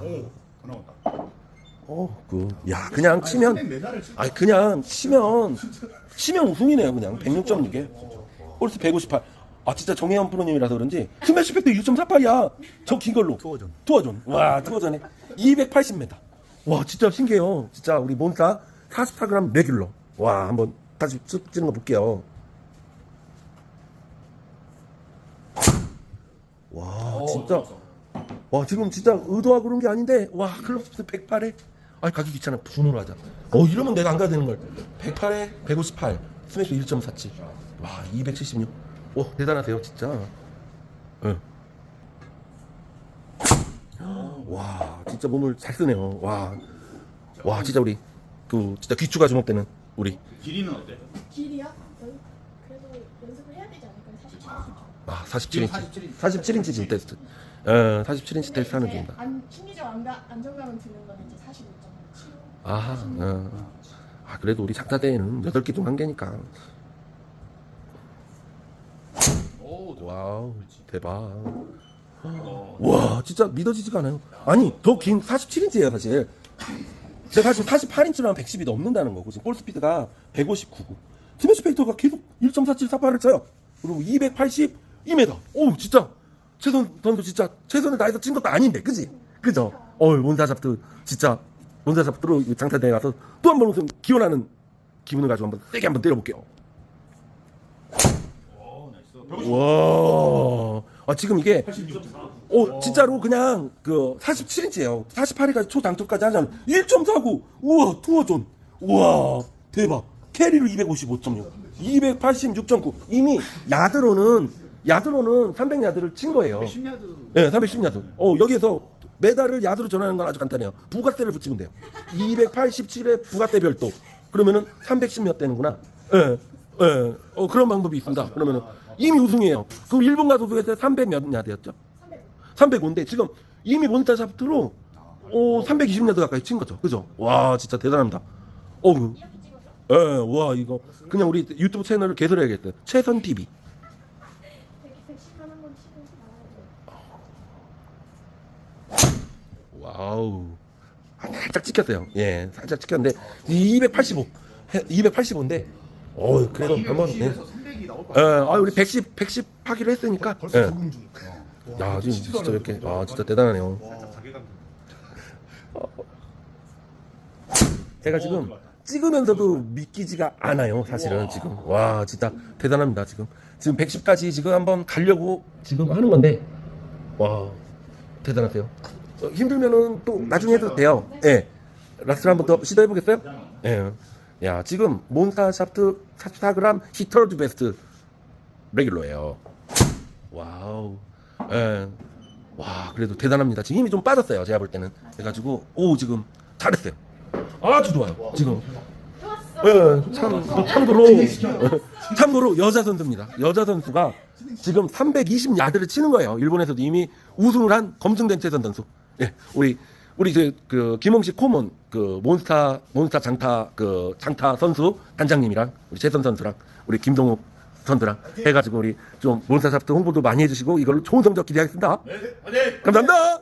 오, 더 나왔다. 어, 그, 야, 그냥 치면, 아니, 메달을 치- 아니, 그냥 치면, 치면 우승이네요, 그냥. 106.6에. 홀스 158. 아, 진짜 정혜원 프로님이라서 그런지, 스매시 팩트 1.48이야. 저 긴 걸로. 투어전. 투어전. 와, 투어전에. 280m. 와, 진짜 신기해요. 진짜 우리 몬타 44g 레귤러. 와, 한번 다시 쭉 찌는 거 볼게요. 와, 진짜. 와 지금 진짜 의도하고 그런 게 아닌데 와 클럽스 108에? 아 가기 귀찮아. 분으로 하자. 어 이러면 내가 안 가야 되는 걸. 108에 158 스매시 1.47 와 276. 오 대단하세요 진짜. 응. 와 진짜 몸을 잘 쓰네요. 와, 와 진짜 우리 그 진짜 귀추가 주목되는 우리. 길이는 어때? 길이요? 아 지금 47인치 47 인치. 47인치 지금 테스트 어 47인치 테스트 하는 이제 중입니다 안, 심리적 안가, 안정감을 드는 건 이제 45.7. 아하, 어. 아, 그래도 우리 장타대회는 8개 중 한 개니까. 와우, 대박. 와, 진짜 믿어지지가 않아요. 아니, 더 긴 47인치예요, 사실. 제가 지금 48인치로 한 110이 넘는다는 거고, 지금 볼 스피드가 159고. 스매시 팩터가 계속 1.4748을 쳐요. 그리고 282m. 오, 진짜. 최선 선수 진짜 최선을 다해서 친 것도 아닌데, 그지? 그죠? 어이, 몬타잡트, 진짜. 몬타잡트로 장타대회 가서 또 한 번 우승 기원하는 기분을 가지고 한번 세게 한번 때려볼게요. 와, 아, 지금 이게 86.4. 오, 진짜로 그냥 그 47인치예요. 48위까지 초장투까지 하자면 1.49. 우와, 투어존. 우와, 대박. 캐리로 255.6. 286.9. 이미 야드로는 야드로는 300야드를 친 거예요. 10야드. 네, 310야드. 어, 여기에서 메달을 야드로 전하는 건 아주 간단해요. 부가대를 붙이면 돼요. 287에 부가대 별도. 그러면은 310몇 되는구나. 예, 예. 어, 그런 방법이 있습니다. 그러면은 이미 우승이에요. 그럼 일본 때 300몇 야드였죠? 300. 305인데 지금 이미 모니터 샤프트로 오 320야드 가까이 친 거죠. 그죠? 와 진짜 대단합니다. 어우 예, 와 이거 그냥 우리 유튜브 채널을 개설해야겠어요. 최선 TV. 100, 110 하는 건 치고 나와야 돼. 와우. 아, 살짝 찍혔어요. 예, 살짝 찍혔는데 285, 285인데 어 그래도 한번 예. 210에서 300이 나올 것 예, 같아. 아 우리 110, 110 하기로 했으니까. 벌써 예. 적응 중. 야 지금 진짜 이렇게 아 진짜 대단하네요. 자괴감. 제가 오, 지금. 찍으면서도 믿기지가 않아요, 사실은 우와. 지금. 와, 진짜 대단합니다, 지금. 지금 110까지 지금 한번 가려고 지금 하는 건데, 와, 대단하세요. 어, 힘들면은 또 나중에 해도 돼요. 예. 라스트 한번 더 시도해 보겠어요? 예. 야, 지금 몬스타 샤프트 44g 히터드 베스트 레귤러예요. 와우. 예. 와, 그래도 대단합니다. 지금 힘이 좀 빠졌어요, 제가 볼 때는. 그래 가지고, 오, 지금 잘했어요. 아주 좋아요, 지금. 예, 참, 참고로, 참고로 여자 선수입니다. 여자 선수가 지금 320 야드를 치는 거예요. 일본에서도 이미 우승을 한 검증된 최선 선수. 예, 우리, 우리 그, 그 김홍식 코몬, 그 몬스타, 몬스타 장타, 그 장타 선수 단장님이랑 우리 최선 선수랑 우리 김동욱 선수랑 해가지고 우리 좀 몬스타 샤프트 홍보도 많이 해주시고 이걸로 좋은 성적 기대하겠습니다. 네, 네. 감사합니다.